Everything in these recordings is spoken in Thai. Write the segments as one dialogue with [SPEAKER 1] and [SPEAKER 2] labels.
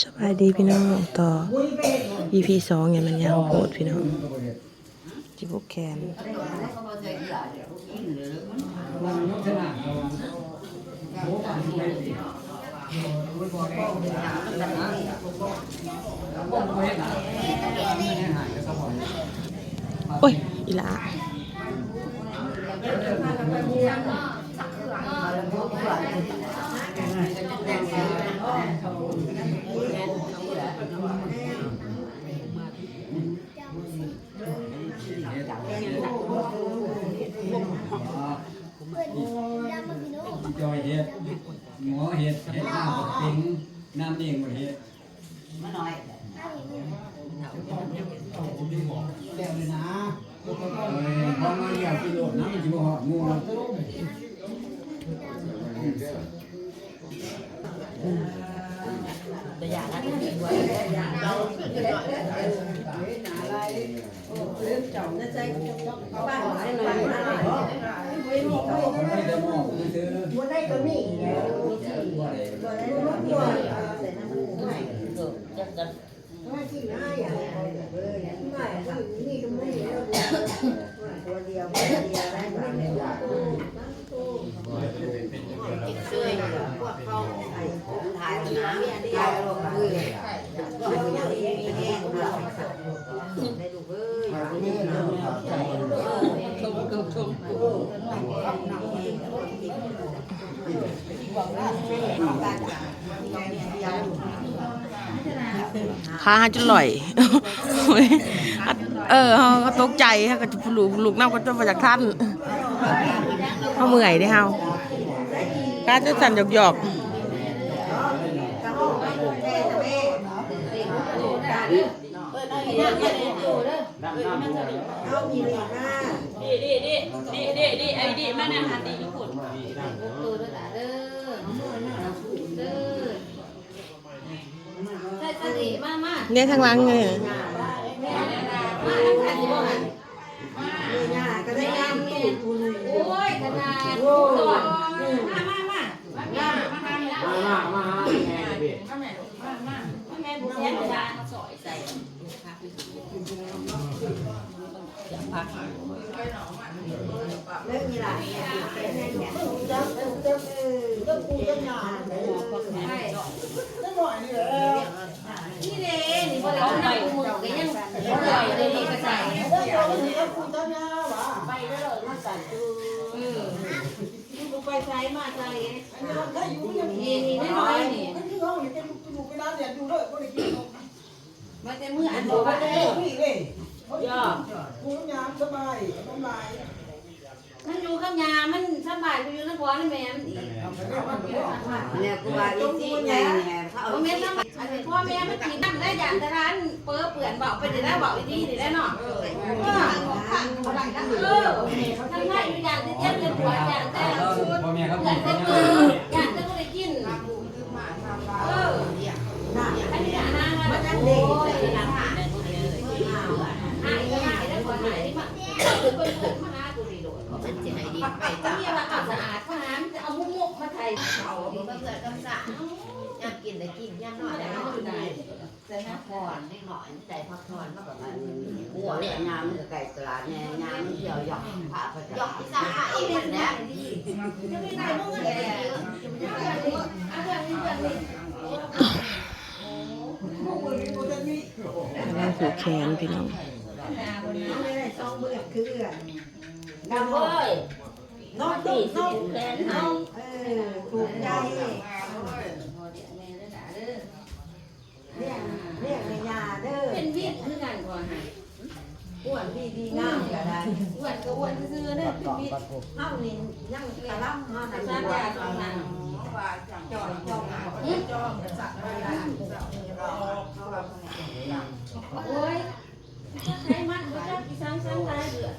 [SPEAKER 1] สบายดีพี่น้องต่อ EP สองเนี่ยมันยาวโพดพี่น้องจิบุกแคนโอ้ยอีลา
[SPEAKER 2] จอยเฮ็ดหมอเฮ็ดเฮ็ดน้ำกับปิ้งน้ำเองหมดเฮ็ด
[SPEAKER 3] แล้วเลยนะ
[SPEAKER 2] เอ้ยพอมาเลี้ยง กิโลน้ำมันสิบ่ฮอดหมู่แล้วไม่ได้มองซื้อ
[SPEAKER 4] บ่ได้ก็มีแล้ว
[SPEAKER 2] บ่ได้
[SPEAKER 4] บ่ได้บ่กลัวใส่น้ำมันไม่ไม่ที่หน้าอย่างเออไม่ที่นี่ก็ไม่แล้วตัวเดียวเดียวได้บ้างเนี่ยช่วยพวกเขาไอ้ถ่ายน้ำเนี่ยได้ลงมือก็อย่างนี้แห้งเราได้ดูเอ้ยชมชมชม
[SPEAKER 1] ขาจะลอย เออเขาก็ตกใจเขาก็ลูกลูกน้ำก็จะมาจากท่านเขาเมื่อยเด้เฮาการจะสั่นหยอกหยอก
[SPEAKER 4] เอามีเหรียญหน้า
[SPEAKER 5] ดีดีดีดีดีดีไอ้ดีมานะฮะดีญี่ปุ่น
[SPEAKER 1] เนี่ยทางหลังเลย
[SPEAKER 6] มาขันที่บ่หัน
[SPEAKER 4] หน้าก็ได้งามตูดคุณ
[SPEAKER 6] โอ้ยขนาดตอดมามามามามามามา
[SPEAKER 2] มามามาแม่พี่
[SPEAKER 6] มาแม่มามามาแม่บุญแท้เลยนะสอยใส่
[SPEAKER 4] เลิกมีหลายจับจับเออต้องกูต้องงานเลย
[SPEAKER 6] ใช่
[SPEAKER 3] นิดหน่อยนี่แหละ
[SPEAKER 6] นี่เด้นี่บ่ได้เอาหมูก็ยังปล่อยเลยนี่ก็ใส่
[SPEAKER 3] แล้ว เราเนี่ยคุณเจ้าเนี่ยหวะ
[SPEAKER 6] ไปแล้วเลยมาใส่ตู้เออกูไปใส่มาใส่
[SPEAKER 3] อันนี้เราได้อยู่อย่าง
[SPEAKER 6] นี่นี่น้อยนี่
[SPEAKER 3] นั่นคือเขาเนี่ยจะอยู่ไปร้านเนี่ยอยู่เลยก็ได้กิน
[SPEAKER 6] มาแต่มื้ออัน
[SPEAKER 3] บอก
[SPEAKER 6] บ่
[SPEAKER 3] ว่า
[SPEAKER 6] ได้
[SPEAKER 3] พี่เลยย่าคุณยามสบายน้ำลาย
[SPEAKER 6] มันอยู่กับยามันสบายอยู่นครแม่มันอีก
[SPEAKER 4] เนี่ยกูว่าอีที่ใหญ่เนี่ย เอา
[SPEAKER 6] พ่อแม่ทำอันนี้พ่อแม่ไม่กินน้ำได้อย่างแต่ร้านเปื้อเปื่อนบอกไปเดี๋ยวได้บอกดีๆได้เนาะเออทำได้อย่างที่เจ็บเลยปวอย่างแต่
[SPEAKER 2] พ่อแม่เขา
[SPEAKER 6] เปื่
[SPEAKER 2] กิ
[SPEAKER 6] อน
[SPEAKER 2] น
[SPEAKER 6] แต่
[SPEAKER 2] กัน
[SPEAKER 6] ปื
[SPEAKER 2] ยัง
[SPEAKER 6] อย่างแต่ก็ได้กินเอออันนี้อันนั้นมันยังเด็กเลยนะหายหายหายแล้วก่อนหายนี่มาเปิดเปิดมาหากูดีโดด
[SPEAKER 7] มันจะให้ดีไป
[SPEAKER 6] ก็
[SPEAKER 7] จ้ะ
[SPEAKER 6] มีว่าสะอาดก็หามจะเอามุกมุกมาไทย
[SPEAKER 7] เขาดีก็เกิดกำสะ กินได้กินยามนอนได้นอนได้ใจพักผ่อนนิดหน่อยใจพักผ่อนมากกว่ามัน
[SPEAKER 4] หัวเนี่ยงามมันไก่ตลาดเนี่ยงามเที่ยวหยอกผ่าไป
[SPEAKER 7] หยอกที่สาอีกแบบนี้
[SPEAKER 6] จะมีได้มุกอะไรอย่างนี้อันนี้อันนี้อันนี้
[SPEAKER 1] กำลังผูกแขนพี่น้อง
[SPEAKER 4] ไม่ได้ซองเบื่อคือเบื่อ
[SPEAKER 6] ดำเว้ย
[SPEAKER 4] น้องตุ้มน้องน้องเออถูกใจ เนี่ยเนี่ยในยาเด้อ
[SPEAKER 6] เป็นวิทย์คือกันก่อนฮะ
[SPEAKER 4] อ้วนพี่ดีงามก็ได้
[SPEAKER 6] อ้วนก็อ้วนซื่อเด้อเป็นวิทย์
[SPEAKER 4] เฮานี่ยังกะล่ำเฮา
[SPEAKER 6] สา
[SPEAKER 4] น่ะ
[SPEAKER 6] ยาตรงนั้น
[SPEAKER 4] จอยจองจองสัตว์อะไร
[SPEAKER 6] โอ้ยใช้มันก็จะกินซ้ำๆตายเดือด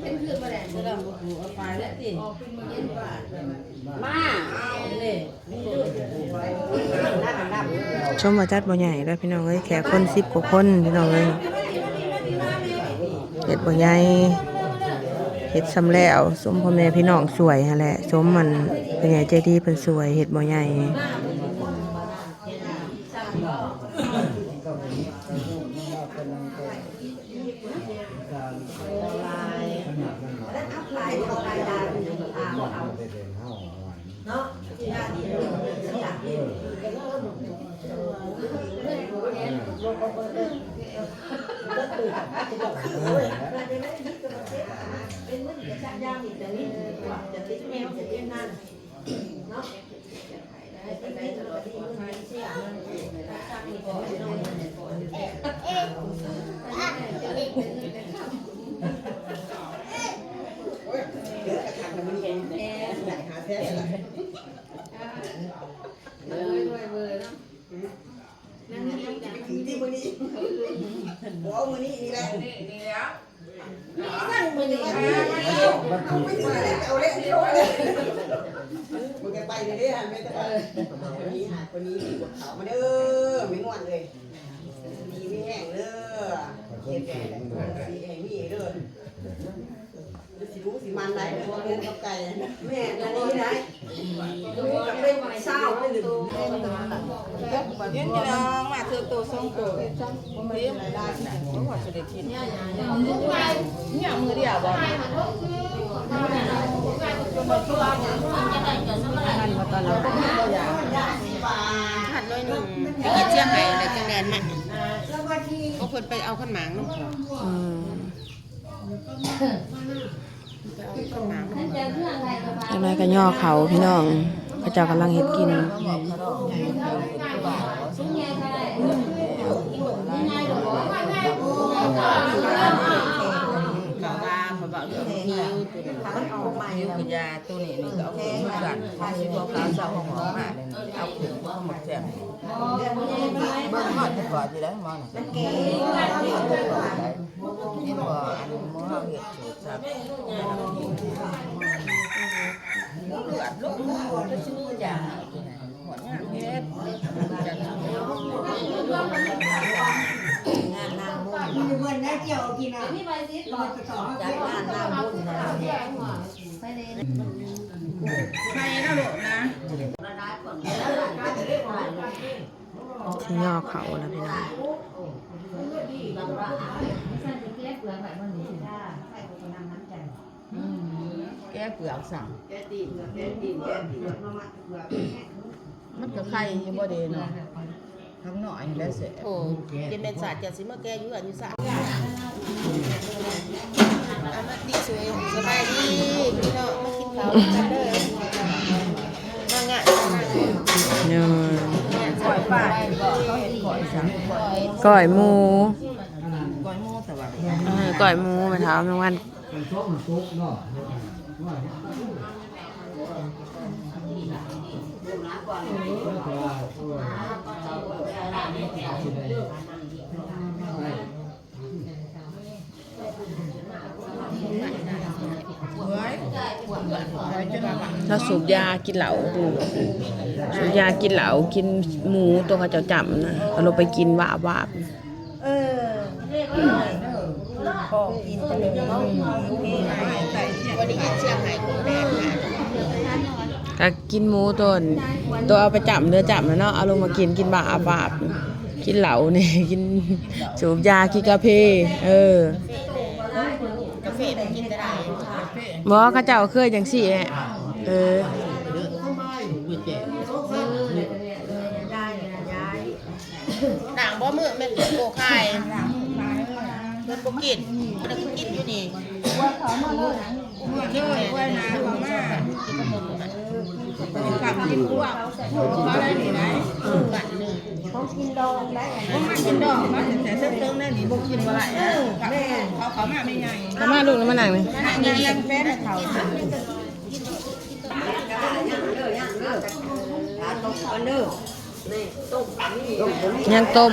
[SPEAKER 6] เป็นคือมาแหละ มา
[SPEAKER 1] ชมว่าจัดบ่ใหญ่แล้วพี่น้องเอ้ยแขกคนสิบกว่าคนพี่น้องเอ้ยเฮ็ดบ่ใหญ่เฮ็ดซ้ำแล้วสมพ่อแม่พี่น้องสวยหั่นแหละสมมันเป็นไงใจดีเพิ่นสวยเฮ็ดบ่ใหญ่
[SPEAKER 4] แล้วอัพไลน์เอาไลน์ดาวเอาเอาเนาะญาติญาติเป็นมือจะจับยามอีกแต่นี้จะติดแมวจะติดนั่นเนาะไปไหนตลอดที่มือเสียจับมีก่อนน้อย
[SPEAKER 3] มึงไปเลยดิฮะไม่ต้องคนนี้หาคนนี้ดีกว่าเขามาเด้อไม่ง่วนเลยดีไม่แห้งเด้อเจ็บแก่สีแห้งนี่เด้อ สิรู้สิมันไรเด้องูกับไก่แม่อันนี้ไรกับเป็นเศร้าเป็นหนึ่ง
[SPEAKER 8] เดี๋ยวจะลองมาเธอตัวสองตัวเรียบได้เพราะว่าจะได้กินเนี่ยมือเดียวบอกหันน้อยหนึ่งไปกินเชียงใหม่อะไรจังแดนมาเอาคนไปเอาข้าวหมางน้อ
[SPEAKER 1] อืม
[SPEAKER 8] ไปเอาข้าวหมางน้ำขอ
[SPEAKER 1] จังไดก็ย่อเขาพี่น้องเขาเจ้ากำลังเฮ็ดกิน
[SPEAKER 8] เขาว่าเขาบอกเรื่องหิวตัวนี้หิวกินยาตัวนี้นี่ก็เอาขึ้นมากันถ้าชิบกาสาวหอมมาเอาขึ้นมาหมดแจ่มเบิ่งฮอดจะก่อนสิได้หมอน่ะ เก่งนี่บ่อันหมอเฮาเฮ็ดสูตรซับเลือดลูกจะชื่อยาหัวหน้าเฮ็ดจัง
[SPEAKER 4] งานนางบุญ
[SPEAKER 3] มีเงินนะเกี่ยวกินอะ
[SPEAKER 4] จัดงานนางบุญนะ
[SPEAKER 8] ใครนะลูกนะ
[SPEAKER 1] สิย่อเขาแล้วพี่น้อง
[SPEAKER 8] แก้เปลือกสั่ง
[SPEAKER 4] แก้ตีนแก้ตีนแก้ตีนมามาเบื่อ
[SPEAKER 8] มันก็ไข่ยังบ่เดนเนาะทั้งหน่อยแล้วเสร็จโอ้กินเป็นศาสตร์จะสิเมาแก้ยู่งอันนี้ศาสตร์อามาตีสวยสบายดีพี่น้องมากินข้าวกันเด้อมางะ
[SPEAKER 1] เนาะ
[SPEAKER 8] ก่อยป่าก่อยสั่งก่อย
[SPEAKER 1] ก้อยหมู
[SPEAKER 8] ก่อยหมูแต่ว่า
[SPEAKER 1] เออ ก้อยหมูไปถามแม่วัน
[SPEAKER 7] มันโต๊ะมันโต๊ะเนาะ
[SPEAKER 8] เฮ้ยเฮ้ยจะมา
[SPEAKER 1] สูบยากินเหล้าสูบยากินเหล้ากินหมูตัวเขาเจ้าจำนะเอาไปกินว่าบวาบ
[SPEAKER 8] ของ กินจะเลยเนาะวันนี้กินเชียงใหม่คุณแม่ค่ะ
[SPEAKER 1] ก็กินหมูตัวนั้นตัวเอาไปจับเนื้อจับนะเนาะเอาลงมากินกินบาบาบกินเหล้านี่กินสูบยากินกาแฟเออกา
[SPEAKER 8] แฟมันกินได้
[SPEAKER 1] บอกเขาเจ้าเคยจังสี่เออ
[SPEAKER 8] หนังบ่มือแม่นโกคายเพิ่นบ่กินเพิ่นก็กินอยู่นี่ว่าขามาเลยเลยว่านาขามากินขนมมันกับกินพวกเขาได้นี่ได้บัดนึงเขากินดองได้บ่มากินดองมาแต่เส้นเติมๆนั่นี่บ่กินบ่ได้แม่เขาเขามาไม่ใหญ่
[SPEAKER 1] ทำมาลูกแล้วมาหนังเลย
[SPEAKER 8] นั่เรียนแฟนเขา
[SPEAKER 4] ต้มกันเด้อนี่ต้มนี่
[SPEAKER 1] ยังต้ม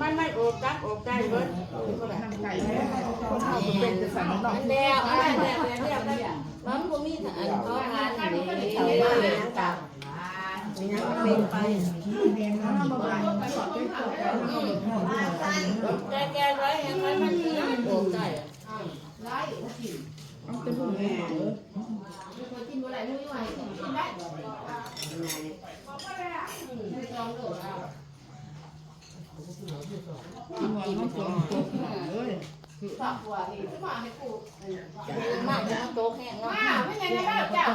[SPEAKER 8] มัน
[SPEAKER 9] มันอบจักอบใจเบิ้ลเป็นสั่งนอกแนวอะไรแนวแนวแนวมันบ่มีอันเขาทานนี่
[SPEAKER 8] กับมีน้ำเป็นไป
[SPEAKER 9] แกแกไว้ยังไงมันไม้ โอบใจมากจะโตแห้งเนาะไม่ยังไงบ้างเจ้า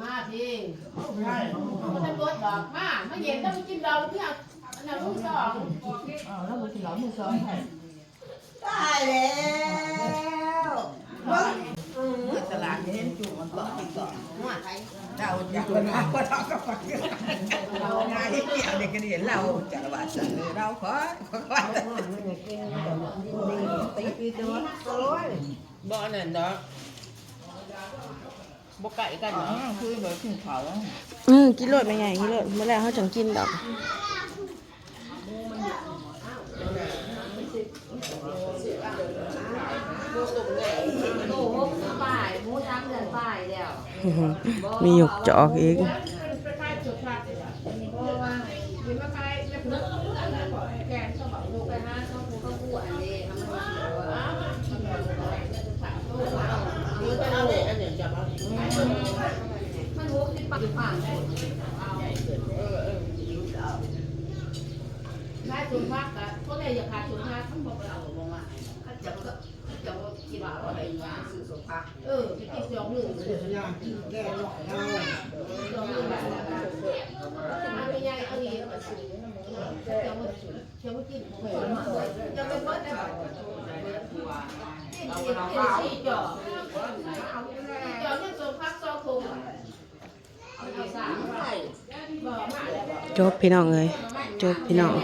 [SPEAKER 9] มาพี่มันจะปวดดอกมาไม่เย็นต้องกินเราเพื่ออันนั้นลูกสอง
[SPEAKER 8] ตายแล้วเบิ่งอืมตลาดเห็นจุ่มมันเกาะติดเกาะหัวไทยเราอยากเป็นเราก็เราก็ฝักเราง่ายที่เกี่ยวเด็กกันเห็นเราจักรวาลสั่งเลยเราขอขอตีปีตัว
[SPEAKER 1] บ่อันนั้นดอกบ่ไก่กันเนาะคือแบบกินเขาเออกินโลดไม่ไงกินโลดเมื่อแล้วเขาจังกินดอก
[SPEAKER 9] โตกฝ่าย มูจังเดือนฝ่ายแล้ว
[SPEAKER 1] มีหยกจอกอีก
[SPEAKER 9] ไปห้าเขาผูเขาปวดเลยทำมันมันหัวที่ปากปากได้จุนพักอะพวกนี้อย่าขาดจุนพักทั้งหมดเราบอกว่าเขาจะก็จะคิดว่าอะไรว่าสื่อสมพักเอ จบพี่
[SPEAKER 1] น้องเอ้ยจบพี่น้อง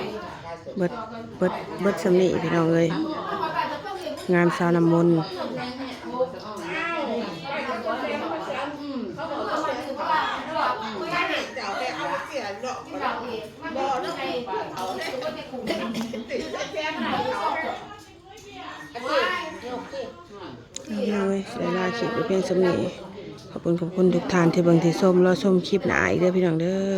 [SPEAKER 1] เบิดเบิดเบิดสำนีพี่น้องเอ้ยงานสาวน้ำมนต์
[SPEAKER 8] เจ้าแต่เอา เสียหรอกบ่ต้องให้เขาติดแค่ไหนเขา
[SPEAKER 1] เลยเวลาคลิปไปเพียงสมนีขอบคุณขอบคุณทุกท่านที่เบิ่งที่ส้มรอส้มคลิปหนาอีกเด้อพี่น้องเด้อ